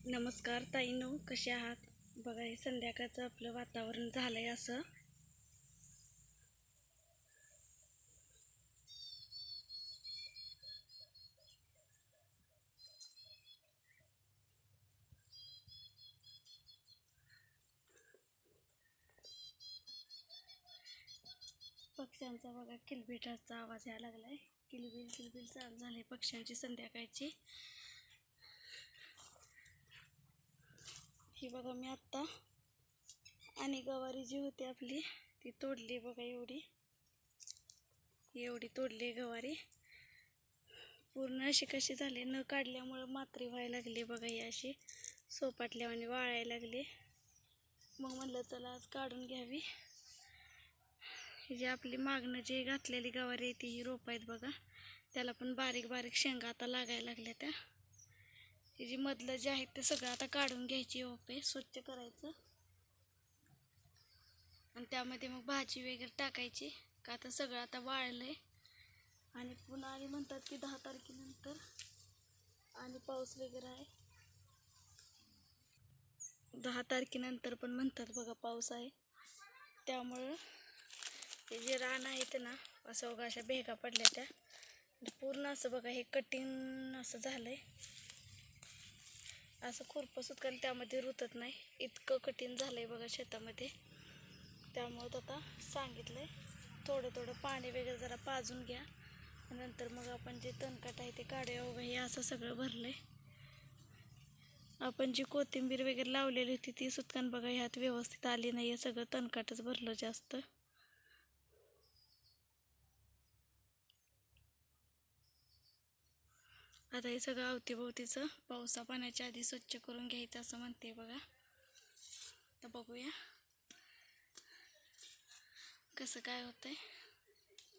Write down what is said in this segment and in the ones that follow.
नमस्कार ताईनो कसे आहात? बघा हे संध्याकाळचं आपलं वातावरण झालं आहे असं. पक्ष्यांचा बघा किलबिटाचा आवाज यायला लागलाय. किलबिल किलबिल चालू झाले पक्ष्यांची संध्याकाळची. ही बघा मी आत्ता. आणि गवारी जी होती आपली ती तोडली बघा एवढी. एवढी तोडली गवारी. पूर्ण अशी कशी झाली न काढल्यामुळं मात्री व्हायला लागली बघा ही अशी. सोपाटल्यावानी वाळायला लागली. मग म्हणलं चला आज काढून घ्यावी. जी आपली मागणं जी घातलेली गवारी आहे ती ही रोप आहेत बघा. त्याला पण बारीक बारीक शेंगा आता लागायला लागल्या त्या. हे जे मधलं जे आहे ते सगळं आता काढून घ्यायची ओपे स्वच्छ करायचं. आणि त्यामध्ये मग भाजी वगैरे टाकायची का आता सगळं आता वाळलं आहे आणि पुन्हा आणि म्हणतात की दहा तारखेनंतर आणि पाऊस वगैरे आहे. दहा तारखेनंतर पण म्हणतात बघा पाऊस आहे. त्यामुळं हे जे रान आहेत ना असं बघा अशा भेगा पडल्या त्या. पूर्ण असं बघा हे कठीण असं झालं आहे असं खुरपं सुटकन त्यामध्ये रुतत नाही. इतकं कठीण झालं आहे बघा शेतामध्ये. त्यामुळं आता आहे थोडं थोडं पाणी वगैरे जरा पाजून घ्या. नंतर मग आपण जे तणकट आहे ते काढूया वगैरे हे असं सगळं भरलं आहे आपण जी कोथिंबीर वगैरे लावलेली होती ती सुटकन बघा ह्यात व्यवस्थित आली नाही आहे सगळं तणकाटच भरलं जास्त. आता हे सगळं अवतीभोवतीचं पावसा पाण्याच्या आधी स्वच्छ करून घ्यायचं असं म्हणते बघा. तर बघूया. कसं काय होतंय.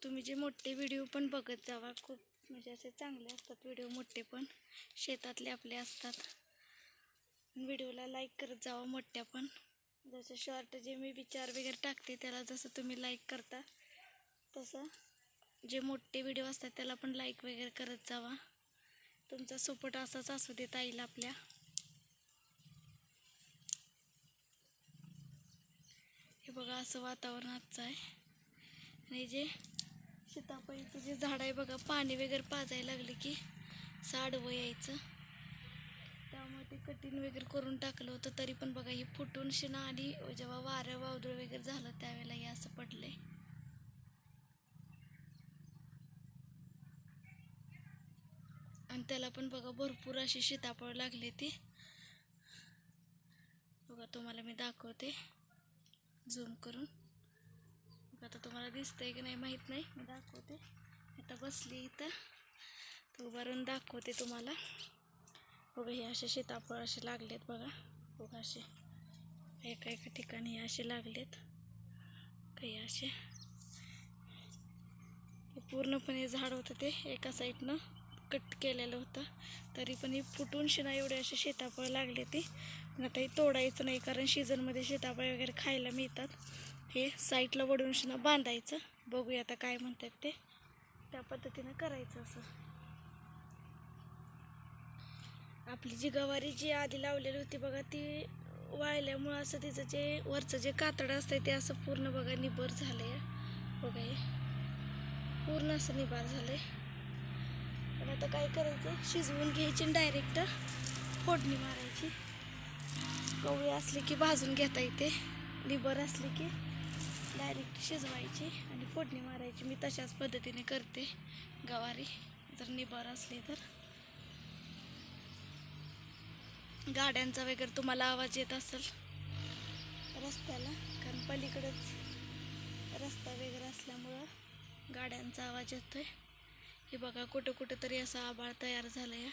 तुम्ही जे मोठे व्हिडिओ पण बघत जावा खूप म्हणजे असे चांगले असतात व्हिडिओ मोठे पण. शेतातले आपले असतात. व्हिडिओला लाईक करत जावा मोठ्या पण. जसं शॉर्ट जे मी विचार वगैरे टाकते त्याला जसं तुम्ही लाईक करता तसं जे मोठे व्हिडिओ असतात त्याला पण लाईक वगैरे करत जावा. तुमचा सपोर्ट असाच असू दे ताईला आपल्या. हे बघा असं वातावरण आजचं आहे. आणि जे सीताफळीचं जे झाड आहे बघा पाणी वगैरे पाजायला लागले की साडवं यायचं. त्यामुळे ते कटिंग वगैरे करून टाकलं होतं तरी पण बघा हे फुटून शिना आणि जेव्हा वारं वावदळ वगैरे झालं त्यावेळेला हे असं आहे आणि त्याला पण बघा भरपूर अशी सीताफळ लागली ती. बघा तुम्हाला मी दाखवते. झूम करून. बघा आता तुम्हाला दिसतंय की नाही माहीत नाही. मी दाखवते. आता बसली इथं. तर उभारून दाखवते तुम्हाला. बघा हे असे सीताफळ असे लागलेत बघा. बघा असे एका एका ठिकाणी हे असे लागलेत. काही असे. हे पूर्णपणे झाड होतं ते एका साईडनं कट केलेलं होतं. तरी पण हे फुटून शिना एवढे असे सीताफळ लागले ते पण आता हे तोडायचं नाही कारण सीझनमध्ये सीताफळ वगैरे खायला मिळतात. हे साईडला वडून शिना बांधायचं. बघूया आता काय म्हणतात ते. त्या पद्धतीनं करायचं असं. आपली जी गवारी जी आधी लावलेली होती बघा ती वाळल्यामुळं असं तिचं जे वरचं जे कातडं असतं ते असं पूर्ण बघा निबर आहे बघा हे. पूर्ण असं निबार झालं आहे पण आता काय करायचं? शिजवून घ्यायची डायरेक्ट फोडणी मारायची. कवळी असली की भाजून घेता येते. निबर असली की डायरेक्ट शिजवायची आणि फोडणी मारायची. मी तशाच पद्धतीने करते. गवारी जर निबर असली तर. गाड्यांचा वगैरे तुम्हाला आवाज येत असेल. रस्त्याला कारण पलीकडंच रस्ता वगैरे असल्यामुळं गाड्यांचा आवाज येतो आहे हे बघा कुठं कुठं तरी असा आभाळ तयार झालं आहे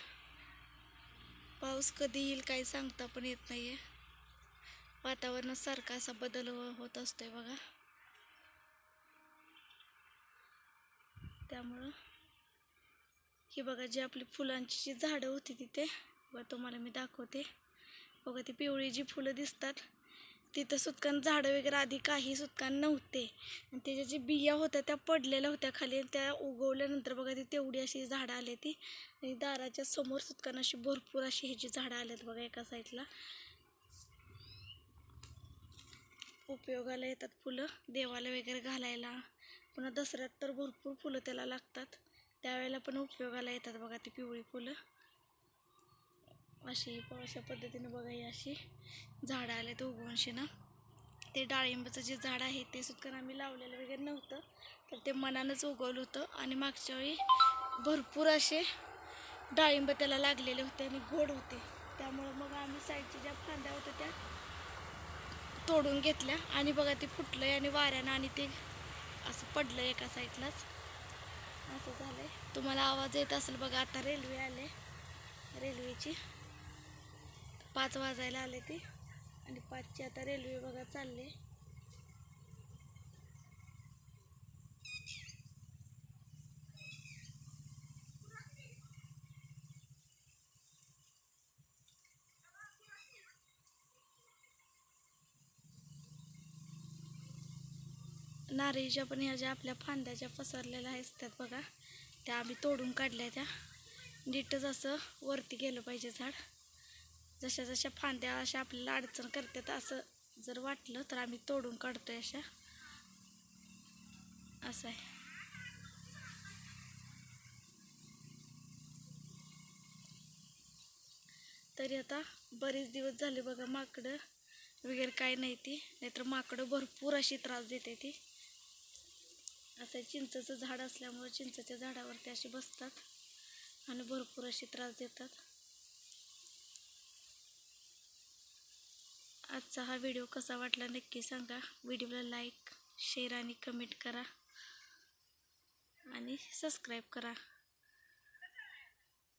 पाऊस कधी येईल काही सांगता पण येत नाही आहे वातावरणासारखा असा बदल होत होत असतोय बघा. त्यामुळं ही बघा जी आपली फुलांची जी झाडं होती तिथे बघा तुम्हाला मी दाखवते. बघा ती पिवळी जी फुलं दिसतात तिथं सुतकान झाडं वगैरे आधी काही सुतकान नव्हते. आणि त्याच्या जे बिया होत्या त्या पडलेल्या होत्या खाली त्या उगवल्यानंतर बघा ती तेवढी अशी झाडं आली ती. आणि दाराच्या समोर सुतकान अशी भरपूर अशी ह्याची झाडं आल्यात बघा एका साईडला. उपयोगाला येतात फुलं देवाला वगैरे घालायला. पुन्हा दसऱ्यात तर भरपूर फुलं त्याला लागतात. त्यावेळेला पण उपयोगाला येतात बघा ती पिवळी फुलं. अशी अशा पद्धतीनं बघा ही अशी झाडं आले तर उगवून ना. ते डाळिंबाचं जे झाड आहे ते सुद्धा आम्ही लावलेलं वगैरे नव्हतं. तर ते मनानंच उगवलं होतं आणि मागच्या वेळी भरपूर असे डाळिंब त्याला लागलेले होते आणि गोड होते. त्यामुळं मग आम्ही साईडच्या ज्या फांद्या होत्या त्या तोडून घेतल्या आणि बघा ते फुटलं आहे आणि वाऱ्यानं आणि ते असं पडलं एका साईडलाच. असं झालंय. तुम्हाला आवाज येत असेल बघा आता रेल्वे आले. रेल्वेची. पाच वाजायला आले ते. आणि पाचची आता रेल्वे बघा चालले. नारळीच्या पण ह्या ज्या आपल्या फांद्याच्या पसरलेल्या पसरलेल्या असतात बघा त्या आम्ही तोडून काढल्या त्या. नीटच असं वरती गेलं पाहिजे झाड. जशा जशा फांद्या अशा आपल्याला अडचण करतात असं जर वाटलं तर आम्ही तोडून काढतो आहे अशा. असं आहे. तरी आता बरेच दिवस झाले बघा माकडं वगैरे काय नाही ती. नाहीतर माकडं भरपूर अशी त्रास देते ती. असं चिंचेचं झाड असल्यामुळं चिंचेच्या झाडावरती अशी बसतात आणि भरपूर अशी त्रास देतात. आजचा हा व्हिडिओ कसा वाटला नक्की सांगा. व्हिडिओला लाईक शेअर आणि कमेंट करा. आणि सबस्क्राईब करा.